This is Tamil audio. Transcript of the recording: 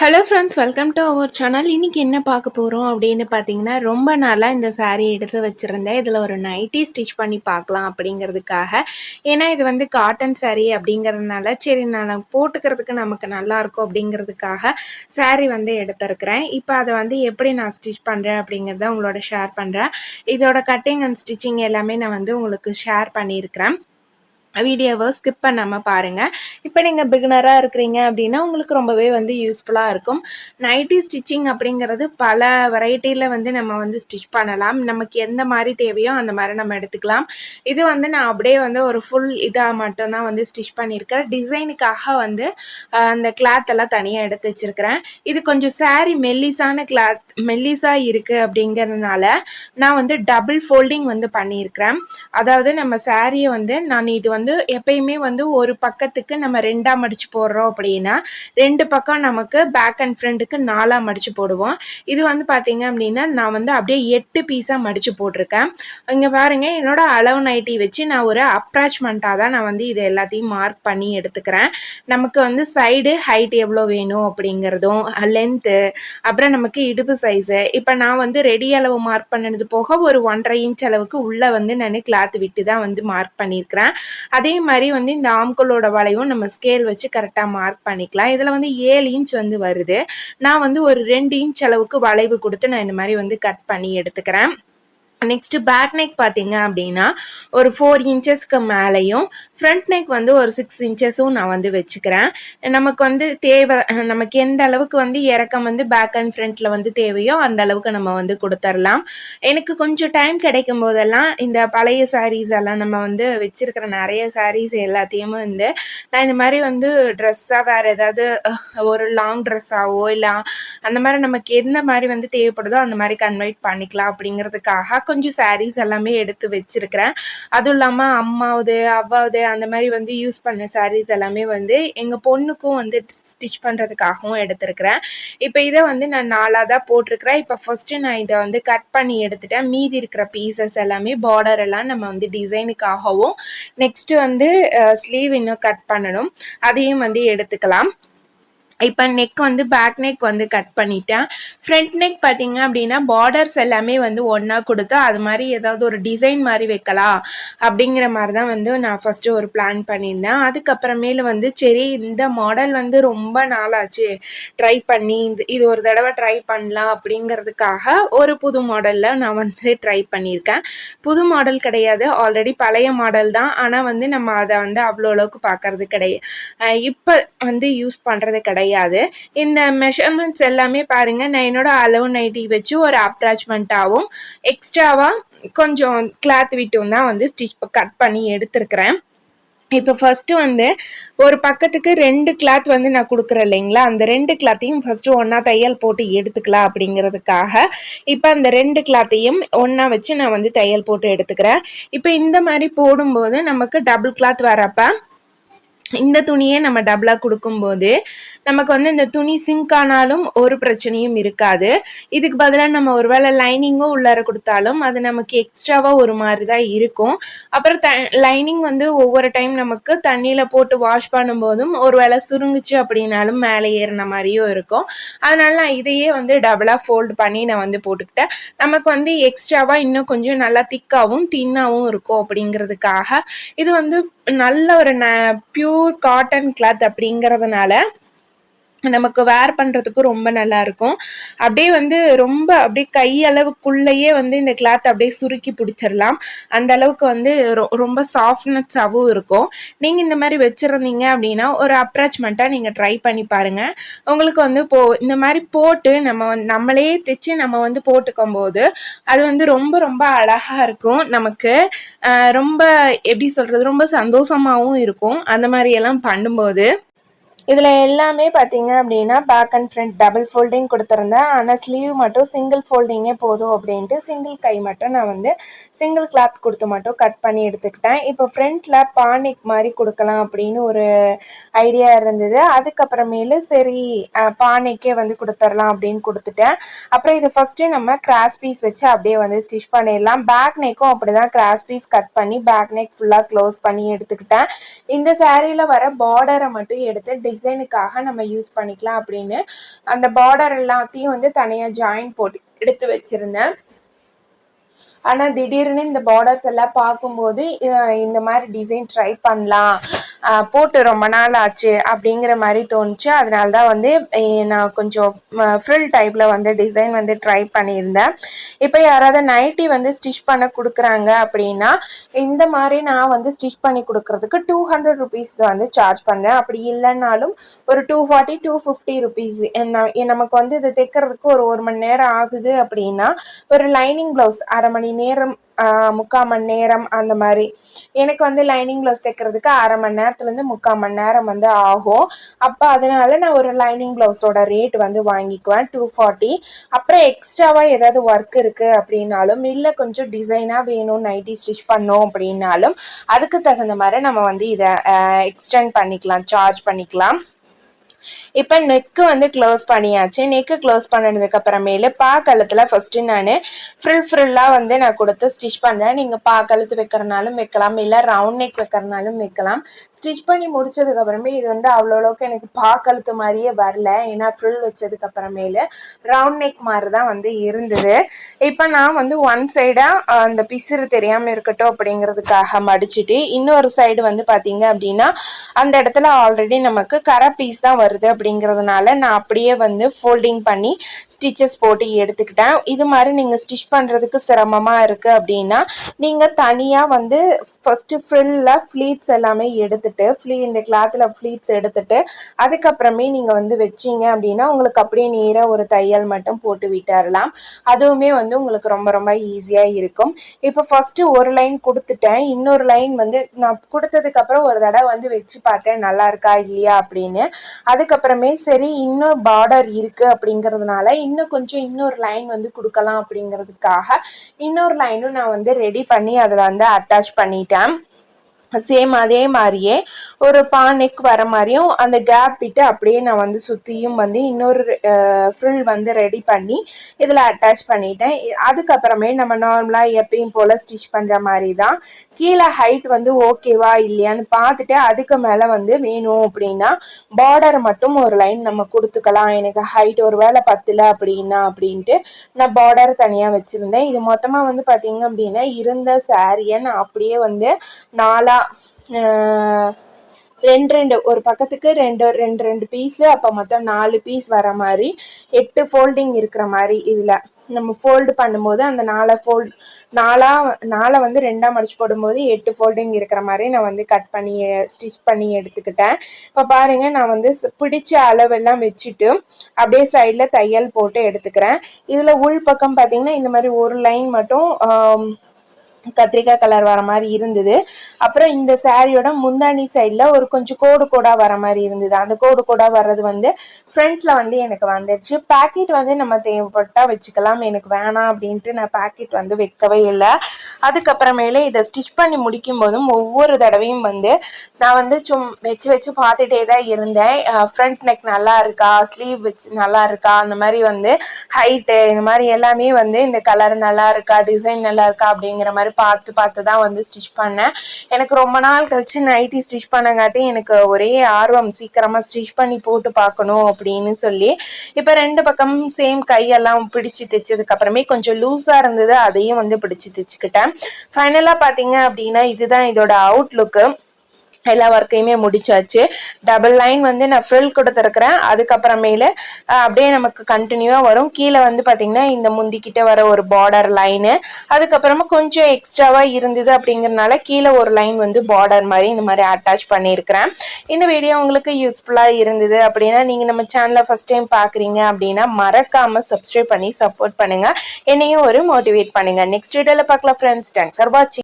Hello friends welcome to our channel இன்றைக்கி என்ன பார்க்க போகிறோம் அப்படின்னு பார்த்தீங்கன்னா ரொம்ப நாளாக இந்த சாரீ எடுத்து வச்சுருந்தேன். இதில் ஒரு நைட்டி ஸ்டிச் பண்ணி பார்க்கலாம் அப்படிங்கிறதுக்காக. ஏன்னா இது வந்து காட்டன் சாரீ அப்படிங்கிறதுனால சரி நான் போட்டுக்கிறதுக்கு நமக்கு நல்லா இருக்கும் அப்படிங்கிறதுக்காக சாரீ வந்து எடுத்திருக்கிறேன். இப்போ அதை வந்து எப்படி நான் ஸ்டிச் பண்ணுறேன் அப்படிங்கிறத உங்களோட ஷேர் பண்ணுறேன் இதோட கட்டிங் அண்ட் ஸ்டிச்சிங் எல்லாமே நான் வந்து உங்களுக்கு ஷேர் பண்ணியிருக்கிறேன். வீடியோவை ஸ்கிப் பண்ணாமல் பாருங்கள் இப்போ நீங்கள் பிகினராக இருக்கிறீங்க அப்படின்னா உங்களுக்கு ரொம்பவே வந்து யூஸ்ஃபுல்லாக இருக்கும். நைட்டி ஸ்டிச்சிங் அப்படிங்கிறது பல வெரைட்டியில் வந்து நம்ம வந்து ஸ்டிச் பண்ணலாம். நமக்கு எந்த மாதிரி தேவையோ அந்த மாதிரி நம்ம எடுத்துக்கலாம். இது வந்து நான் அப்படியே வந்து ஒரு ஃபுல் இதாக மட்டும்தான் வந்து ஸ்டிச் பண்ணியிருக்கேன். டிசைனுக்காக வந்து அந்த கிளாத் எல்லாம் தனியாக எடுத்து வச்சுருக்கிறேன். இது கொஞ்சம் சாரி மெல்லிஸான கிளாத் மெல்லிஸாக இருக்குது அப்படிங்கிறதுனால நான் வந்து டபுள் ஃபோல்டிங் வந்து பண்ணியிருக்கிறேன். அதாவது நம்ம சாரியை வந்து நான் இது வந்து எப்பயுமே வந்து ஒரு பக்கத்துக்கு நம்ம ரெண்டாக மடித்து போடுறோம் அப்படின்னா ரெண்டு பக்கம் நமக்கு பேக் அண்ட் ஃப்ரண்ட்டுக்கு நாலாக மடித்து போடுவோம். இது வந்து பார்த்தீங்க அப்படின்னா நான் வந்து அப்படியே எட்டு பீஸாக மடித்து போட்டிருக்கேன். இங்கே பாருங்க என்னோட அளவு நைட்டி வச்சு நான் ஒரு அப்ராச்மெண்ட்டாக தான் நான் வந்து இது எல்லாத்தையும் மார்க் பண்ணி எடுத்துக்கிறேன். நமக்கு வந்து சைடு ஹைட் எவ்வளோ வேணும் அப்படிங்கிறதும் லென்த்து அப்புறம் நமக்கு இடுப்பு சைஸு இப்போ நான் வந்து ரெடி அளவு மார்க் பண்ணினது போக ஒரு ஒன்றரை இன்ச் அளவுக்கு உள்ளே வந்து நான் கிளாத் விட்டு தான் வந்து மார்க் பண்ணியிருக்கிறேன். அதே மாதிரி வந்து இந்த ஆம்கோலோட வளைவும் நம்ம ஸ்கேல் வச்சு கரெக்டாக மார்க் பண்ணிக்கலாம். இதில் வந்து ஏழு இன்ச் வந்து வருது. நான் வந்து ஒரு ரெண்டு இன்ச் அளவுக்கு வளைவு கொடுத்து நான் இந்த மாதிரி வந்து கட் பண்ணி எடுத்துக்கிறேன். நெக்ஸ்ட்டு பேக் நெக் பார்த்தீங்க அப்படின்னா ஒரு ஃபோர் இன்ச்சஸ்க்கு மேலேயும் ஃப்ரண்ட் நெக் வந்து ஒரு சிக்ஸ் இன்ச்சஸும் நான் வந்து வச்சுக்கிறேன். நமக்கு வந்து தேவை நமக்கு எந்த அளவுக்கு வந்து இறக்கம் வந்து பேக் அண்ட் ஃப்ரண்ட்டில் வந்து தேவையோ அந்த அளவுக்கு நம்ம வந்து கொடுத்துர்லாம். எனக்கு கொஞ்சம் டைம் கிடைக்கும் போதெல்லாம் இந்த பழைய சாரீஸ் எல்லாம் நம்ம வந்து வச்சுருக்கிற நிறைய சாரீஸ் எல்லாத்தையும் வந்து நான் இந்த மாதிரி வந்து ட்ரெஸ்ஸாக வேறு ஏதாவது ஒரு லாங் ட்ரெஸ்ஸாவோ இல்லை அந்த மாதிரி நமக்கு எந்த மாதிரி வந்து தேவைப்படுதோ அந்த மாதிரி கன்வெர்ட் பண்ணிக்கலாம் அப்படிங்கிறதுக்காக கொஞ்சம் சாரீஸ் எல்லாமே எடுத்து வச்சிருக்கிறேன். அதுவும் இல்லாமல் அம்மாவது அவ்வாவது அந்த மாதிரி வந்து யூஸ் பண்ண சாரீஸ் எல்லாமே வந்து எங்கள் பொண்ணுக்கும் வந்து ஸ்டிச் பண்ணுறதுக்காகவும் எடுத்திருக்கிறேன். இப்போ இதை வந்து நான் நாளாக தான் போட்டிருக்கிறேன். இப்போ ஃபஸ்ட்டு நான் இதை வந்து கட் பண்ணி எடுத்துட்டேன். மீதி இருக்கிற பீசஸ் எல்லாமே பார்டர் எல்லாம் நம்ம வந்து டிசைனுக்காகவும் நெக்ஸ்ட்டு வந்து ஸ்லீவ் இன்னும் கட் பண்ணணும். அதையும் வந்து எடுத்துக்கலாம். இப்போ நெக் வந்து பேக் நெக் வந்து கட் பண்ணிட்டேன். ஃப்ரண்ட் நெக் பார்த்தீங்க அப்படின்னா பார்டர்ஸ் எல்லாமே வந்து ஒன்றா கொடுத்து அது மாதிரி ஏதாவது ஒரு டிசைன் மாதிரி வைக்கலாம் அப்படிங்கிற மாதிரி தான் வந்து நான் ஃபஸ்ட்டு ஒரு பிளான் பண்ணியிருந்தேன். அதுக்கப்புறமேல வந்து சரி இந்த மாடல் வந்து ரொம்ப நாளாச்சு. ட்ரை பண்ணி இந்த இது ஒரு தடவை ட்ரை பண்ணலாம் அப்படிங்கிறதுக்காக ஒரு புது மாடலில் நான் வந்து ட்ரை பண்ணியிருக்கேன். புது மாடல் கிடையாது. ஆல்ரெடி பழைய மாடல் தான். ஆனால் வந்து நம்ம அதை வந்து அவ்வளோ அளவுக்கு பார்க்கறது கிடையாது. இப்போ வந்து யூஸ் பண்ணுறது கிடையாது. இந்த மெஷர்மெண்ட்ஸ் எல்லாமே பாருங்க நான் என்னோட அளவு நைட்டி வச்சு ஒரு அப்ராச்மெண்ட்டாகவும் எக்ஸ்ட்ராவாக கொஞ்சம் கிளாத் விட்டும் தான் வந்து ஸ்டிச் கட் பண்ணி எடுத்துருக்கிறேன். இப்போ ஃபஸ்ட்டு வந்து ஒரு பக்கத்துக்கு ரெண்டு கிளாத் வந்து நான் கொடுக்குறேன் இல்லைங்களா? அந்த ரெண்டு கிளாத்தையும் ஃபஸ்ட்டு ஒன்றா தையல் போட்டு எடுத்துக்கலாம் அப்படிங்கிறதுக்காக. இப்போ அந்த ரெண்டு கிளாத்தையும் ஒன்றா வச்சு நான் வந்து தையல் போட்டு எடுத்துக்கிறேன். இப்போ இந்த மாதிரி போடும்போது நமக்கு டபுள் கிளாத் வரப்போ இந்த துணியே நம்ம டபுளாக கொடுக்கும்போது நமக்கு வந்து இந்த துணி சிங்க் ஆனாலும் ஒரு பிரச்சனையும் இருக்காது. இதுக்கு பதிலாக நம்ம ஒருவேளை லைனிங்கும் உள்ளார கொடுத்தாலும் அது நமக்கு எக்ஸ்ட்ராவாக ஒரு மாதிரி தான் இருக்கும். அப்புறம் த லைனிங் வந்து ஒவ்வொரு டைம் நமக்கு தண்ணியில் போட்டு வாஷ் பண்ணும்போதும் ஒருவேளை சுருங்குச்சு அப்படின்னாலும் மேலே ஏறின மாதிரியும் இருக்கும். அதனால நான் இதையே வந்து டபுளாக ஃபோல்டு பண்ணி நான் வந்து போட்டுக்கிட்டேன். நமக்கு வந்து எக்ஸ்ட்ராவாக இன்னும் கொஞ்சம் நல்லா திக்காகவும் தின்னாகவும் இருக்கும் அப்படிங்கிறதுக்காக. இது வந்து நல்ல ஒரு ந பியூர் காட்டன் கிளாத் அப்படிங்கிறதுனால நமக்கு வேர் பண்ணுறதுக்கு ரொம்ப நல்லாயிருக்கும் அப்படியே வந்து ரொம்ப அப்படியே கை அளவுக்குள்ளேயே வந்து இந்த கிளாத் அப்படியே சுருக்கி பிடிச்சிடலாம். அந்த அளவுக்கு வந்து ரொ- ரொம்ப சாஃப்ட்னஸாகவும் இருக்கும். நீங்கள் இந்த மாதிரி வச்சுருந்தீங்க அப்படின்னா ஒரு அப்ராச்மெண்ட்டாக நீங்கள் ட்ரை பண்ணி பாருங்கள் உங்களுக்கு வந்து போ இந்த மாதிரி போட்டு நம்ம நம்மளே தைச்சு நம்ம வந்து போட்டுக்கும் போது அது வந்து ரொம்ப ரொம்ப அழகாக இருக்கும். நமக்கு ரொம்ப எப்படி சொல்கிறது ரொம்ப சந்தோஷமாகவும் இருக்கும். அந்த மாதிரியெல்லாம் பண்ணும்போது இதில் எல்லாமே பார்த்தீங்க அப்படின்னா back and front double folding கொடுத்துருந்தேன். ஆனால் ஸ்லீவ் மட்டும் சிங்கிள் ஃபோல்டிங்கே போதும் அப்படின்ட்டு சிங்கிள் கை மட்டும் நான் வந்து சிங்கிள் கிளாத் கொடுத்து மட்டும் கட் பண்ணி எடுத்துக்கிட்டேன். இப்போ ஃப்ரண்ட்டில் பானிக் மாதிரி கொடுக்கலாம் அப்படின்னு ஒரு ஐடியா இருந்தது. அதுக்கப்புறமேலு சரி பானைக்கே வந்து கொடுத்துடலாம் அப்படின்னு கொடுத்துட்டேன். அப்புறம் இது ஃபஸ்ட்டு நம்ம கிராஸ் பீஸ் வச்சு அப்படியே வந்து ஸ்டிச் பண்ணிடலாம். பேக் நெக்கும் அப்படி தான் கிராஸ் பீஸ் கட் பண்ணி பேக் நெக் ஃபுல்லாக க்ளோஸ் பண்ணி எடுத்துக்கிட்டேன். இந்த சாரியில் வர பார்டரை மட்டும் எடுத்து டிசைனுக்காக நம்ம யூஸ் பண்ணிக்கலாம் அப்படின்னு அந்த பார்டர் எல்லாத்தையும் வந்து தனியாக ஜாயின் போட்டு எடுத்து வச்சுருந்தேன். ஆனால் திடீர்னு இந்த பார்டர்ஸ் எல்லாம் பார்க்கும்போது இந்த மாதிரி டிசைன் ட்ரை பண்ணலாம். போட்டு ரொம்ப நாள் ஆச்சு அப்படிங்கிற மாதிரி தோணுச்சு. அதனால தான் வந்து நான் கொஞ்சம் ஃப்ரில் டைப்பில் வந்து டிசைன் வந்து ட்ரை பண்ணியிருந்தேன். இப்போ யாராவது நைட்டி வந்து ஸ்டிச் பண்ண கொடுக்குறாங்க அப்படின்னா இந்த மாதிரி நான் வந்து ஸ்டிச் பண்ணி கொடுக்குறதுக்கு டூ ஹண்ட்ரட் ருபீஸ் வந்து சார்ஜ் பண்ணுறேன் அப்படி இல்லைன்னாலும் ஒரு two forty two fifty rupees நமக்கு வந்து இது தைக்கிறதுக்கு ஒரு ஒரு மணி நேரம் ஆகுது அப்படின்னா ஒரு லைனிங் ப்ளவுஸ் அரை மணி நேரம் முக்கால் மணி நேரம் அந்த மாதிரி. எனக்கு வந்து லைனிங் ப்ளவுஸ் தைக்கிறதுக்கு அரை மணி நேரத்துலேருந்து முக்கால் மணி நேரம் வந்து ஆகும். அப்போ அதனால நான் ஒரு லைனிங் ப்ளவுஸோட ரேட் வந்து வாங்கிக்குவேன் டூ ஃபார்ட்டி அப்புறம் எக்ஸ்ட்ராவாக ஏதாவது ஒர்க் இருக்குது அப்படின்னாலும் இல்லை கொஞ்சம் டிசைனாக வேணும் நைட்டி ஸ்டிச் பண்ணோம் அப்படின்னாலும் அதுக்கு தகுந்த மாதிரி நம்ம வந்து இதை எக்ஸ்டெண்ட் பண்ணிக்கலாம் சார்ஜ் பண்ணிக்கலாம். இப்போ நெக்கு வந்து க்ளோஸ் பண்ணியாச்சு. நெக்கு க்ளோஸ் பண்ணதுக்கு அப்புறமேலு பாக்கழுத்தில் ஃபஸ்ட்டு நான் ஃப்ரில் ஃப்ரில்லாக வந்து நான் கொடுத்து ஸ்டிச் பண்ணுறேன் நீங்கள் பாக்கழுத்து வைக்கிறனாலும் வைக்கலாம் இல்லை ரவுண்ட் நெக் வைக்கிறனாலும் வைக்கலாம். ஸ்டிச் பண்ணி முடிச்சதுக்கு அப்புறமே இது வந்து அவ்வளோ அளவுக்கு எனக்கு பாக்கழுத்து மாதிரியே வரல. ஏன்னா ஃப்ரில் வச்சதுக்கு அப்புறமேலு ரவுண்ட் நெக் மாதிரி தான் வந்து இருந்தது. இப்போ நான் வந்து ஒன் சைடாக அந்த பிசுறு தெரியாமல் இருக்கட்டும் அப்படிங்கிறதுக்காக மடிச்சுட்டு இன்னொரு சைடு வந்து பார்த்தீங்க அப்படின்னா அந்த இடத்துல ஆல்ரெடி நமக்கு கரை பீஸ் தான் வருது அப்படிங்கிறதுனால நான் அப்படியே வந்து ஃபோல்டிங் பண்ணி ஸ்டிச்சஸ் போட்டு எடுத்துக்கிட்டேன். இது மாதிரி நீங்கள் ஸ்டிச் பண்ணுறதுக்கு சிரமமாக இருக்குது அப்படின்னா நீங்கள் தனியாக வந்து ஃபஸ்ட்டு ஃப்ரில்ல ஃப்ளீட்ஸ் எல்லாமே எடுத்துட்டு ஃப்ளீ இந்த கிளாத்தில் ஃப்ளீட்ஸ் எடுத்துட்டு அதுக்கப்புறமே நீங்கள் வந்து வச்சிங்க அப்படின்னா உங்களுக்கு அப்படியே நேராக ஒரு தையல் மட்டும் போட்டு விட்டுறலாம். அதுவுமே வந்து உங்களுக்கு ரொம்ப ரொம்ப ஈஸியாக இருக்கும். இப்போ ஃபஸ்ட்டு ஒரு லைன் கொடுத்துட்டேன். இன்னொரு லைன் வந்து நான் கொடுத்ததுக்கப்புறம் ஒரு தடவை வந்து வச்சு பார்த்தேன் நல்லா இருக்கா இல்லையா அப்படின்னு. அதுக்கப்புறமே சரி இன்னும் பார்டர் இருக்குது அப்படிங்கிறதுனால இன்னும் கொஞ்சம் இன்னொரு லைன் வந்து கொடுக்கலாம் அப்படிங்கிறதுக்காக இன்னொரு லைனும் நான் வந்து ரெடி பண்ணி அதில் வந்து அட்டாச் பண்ணிட்டேன். சேம் அதே மாதிரியே ஒரு பானைக்கு வர மாதிரியும் அந்த கேப் விட்டு அப்படியே நான் வந்து சுற்றியும் வந்து இன்னொரு ஃப்ரில் வந்து ரெடி பண்ணி இதில் அட்டாச் பண்ணிட்டேன். அதுக்கப்புறமே நம்ம நார்மலாக எப்பயும் போல் ஸ்டிச் பண்ணுற மாதிரி தான் கீழே ஹைட் வந்து ஓகேவா இல்லையான்னு பார்த்துட்டு அதுக்கு மேலே வந்து வேணும் அப்படின்னா பார்டர் மட்டும் ஒரு லைன் நம்ம கொடுத்துக்கலாம். எனக்கு ஹைட் ஒரு வேலை பத்தில் அப்படின்னா அப்படின்ட்டு நான் பார்டர் தனியாக வச்சுருந்தேன். இது மொத்தமாக வந்து பார்த்திங்க அப்படின்னா இருந்த சாரியை நான் அப்படியே வந்து நாலாக ரெண்டு ரெண்டு ஒரு பக்கத்துக்கு ரெண்டு ரெண்டு ரெண்டு பீஸு அப்போ மொத்தம் நாலு பீஸ் வர மாதிரி எட்டு ஃபோல்டிங் இருக்கிற மாதிரி இதில். நம்ம ஃபோல்டு பண்ணும்போது அந்த நாலை ஃபோல்ட் நாலாக நாலை வந்து ரெண்டாக மடிச்சு போடும்போது எட்டு ஃபோல்டிங் இருக்கிற மாதிரி நான் வந்து கட் பண்ணி ஸ்டிச் பண்ணி எடுத்துக்கிட்டேன். இப்போ பாருங்கள் நான் வந்து பிடிச்ச அளவெல்லாம் வச்சுட்டு அப்படியே சைடில் தையல் போட்டு எடுத்துக்கிறேன். இதில் உள் பக்கம் பார்த்திங்கன்னா இந்த மாதிரி ஒரு லைன் மட்டும் கத்திரிக்காய் கலர் வர மாதிரி இருந்தது. அப்புறம் இந்த சாரியோட முந்தாணி சைடில் ஒரு கொஞ்சம் கோடு கோடாக வர மாதிரி இருந்தது. அந்த கோடு கோடாக வர்றது வந்து ஃப்ரண்ட்டில் வந்து எனக்கு வந்துடுச்சு பேக்கெட் வந்து நம்ம தேவைப்பட்டால் வச்சுக்கலாம் எனக்கு வேணாம் அப்படின்ட்டு நான் பேக்கெட் வந்து வைக்கவே இல்லை. அதுக்கப்புறமேலே இதை ஸ்டிச் பண்ணி முடிக்கும் போதும் ஒவ்வொரு தடவையும் வந்து நான் வந்து சும் வச்சு வச்சு பார்த்துட்டே தான் இருந்தேன். ஃப்ரண்ட் நெக் நல்லா இருக்கா? ஸ்லீவ் வச்சு நல்லா இருக்கா? அந்த மாதிரி வந்து ஹைட்டு இந்த மாதிரி எல்லாமே வந்து இந்த கலர் நல்லா இருக்கா? டிசைன் நல்லா இருக்கா? அப்படிங்கிற மாதிரி மாதிரி பார்த்து பார்த்து தான் வந்து ஸ்டிச் பண்ணேன். எனக்கு ரொம்ப நாள் கழிச்சு நைட்டி ஸ்டிச் பண்ணங்காட்டி எனக்கு ஒரே ஆர்வம் சீக்கிரமாக ஸ்டிச் பண்ணி போட்டு பார்க்கணும் அப்படின்னு சொல்லி இப்போ ரெண்டு பக்கம் சேம் கையெல்லாம் பிடிச்சி தைச்சதுக்கப்புறமே கொஞ்சம் லூஸாக இருந்தது அதையும் வந்து பிடிச்சி தைச்சிக்கிட்டேன். ஃபைனலாக பார்த்தீங்க அப்படின்னா இதுதான் இதோட அவுட்லுக்கு எல்லா ஒர்க்கையுமே முடிச்சாச்சு. டபுள் லைன் வந்து நான் ஃப்ரில் கொடுத்துருக்குறேன் அதுக்கப்புறமேல அப்படியே நமக்கு கண்டினியூவாக வரும். கீழே வந்து பார்த்திங்கன்னா இந்த முந்திக்கிட்ட வர ஒரு பார்டர் லைனு அதுக்கப்புறமா கொஞ்சம் எக்ஸ்ட்ராவாக இருந்தது அப்படிங்கிறனால கீழே ஒரு லைன் வந்து பார்டர் மாதிரி இந்த மாதிரி அட்டாச் பண்ணியிருக்கிறேன் இந்த வீடியோ உங்களுக்கு யூஸ்ஃபுல்லாக இருந்தது அப்படின்னா நீங்கள் நம்ம சேனலை ஃபஸ்ட் டைம் பார்க்குறீங்க அப்படின்னா மறக்காமல் சப்ஸ்கிரைப் பண்ணி சப்போர்ட் பண்ணுங்கள் என்னையும் ஒரு மோட்டிவேட் பண்ணுங்கள் நெக்ஸ்ட் வீடியோவில் பார்க்கலாம் ஃப்ரெண்ட்ஸ் தேங்க்ஸ் ஃபார் வாட்சிங்